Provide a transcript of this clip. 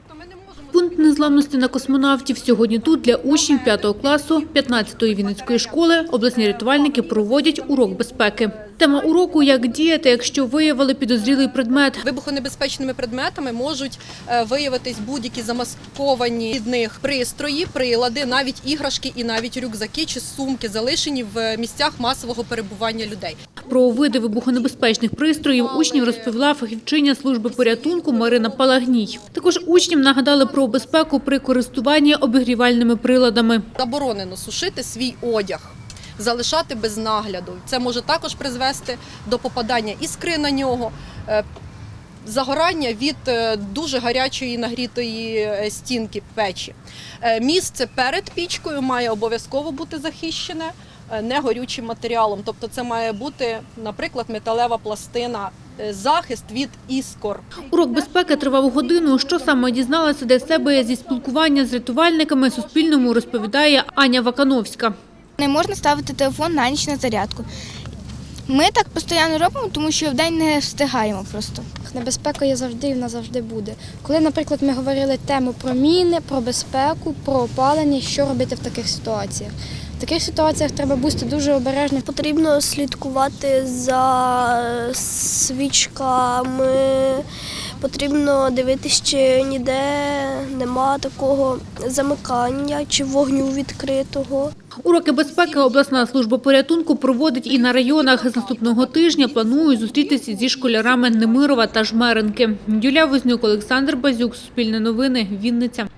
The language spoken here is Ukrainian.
তো Пункт незламності на космонавтів сьогодні тут для учнів 5 класу 15-ї Вінницької школи обласні рятувальники проводять урок безпеки. Тема уроку – як діяти, якщо виявили підозрілий предмет. Вибухонебезпечними предметами можуть е, виявитись будь-які замасковані від них пристрої, прилади, навіть іграшки і навіть рюкзаки чи сумки, залишені в місцях масового перебування людей. Про види вибухонебезпечних пристроїв учнів розповіла фахівчиня служби порятунку Марина Палагній. Також учням нагадали про безпеку при користуванні обігрівальними приладами. Заборонено сушити свій одяг. Залишати без нагляду. Це може також призвести до попадання іскри на нього, е, загорання від е, дуже гарячої нагрітої е, стінки печі. Місце перед пічкою має обов'язково бути захищене негорючим матеріалом. Тобто це має бути, наприклад, металева пластина, захист від іскор. Урок безпеки тривав годину. Що саме дізналася для себе зі спілкування з рятувальниками Суспільному розповідає Аня Вакановська. Не можна ставити телефон на ніч на зарядку. Ми так постійно робимо, тому що вдень не встигаємо просто. Небезпека є завжди і вона завжди буде. Коли, наприклад, ми говорили тему про міни, про безпеку, про опалення, що робити в таких ситуаціях. В таких ситуаціях треба бути дуже обережним. Потрібно слідкувати за свічками, потрібно дивитися, чи ніде нема такого замикання чи вогню відкритого. Уроки безпеки обласна служба порятунку проводить і на районах. З наступного тижня планують зустрітися зі школярами Немирова та Жмеренки. Юлія Вознюк, Олександр Базюк, Суспільне новини, Вінниця.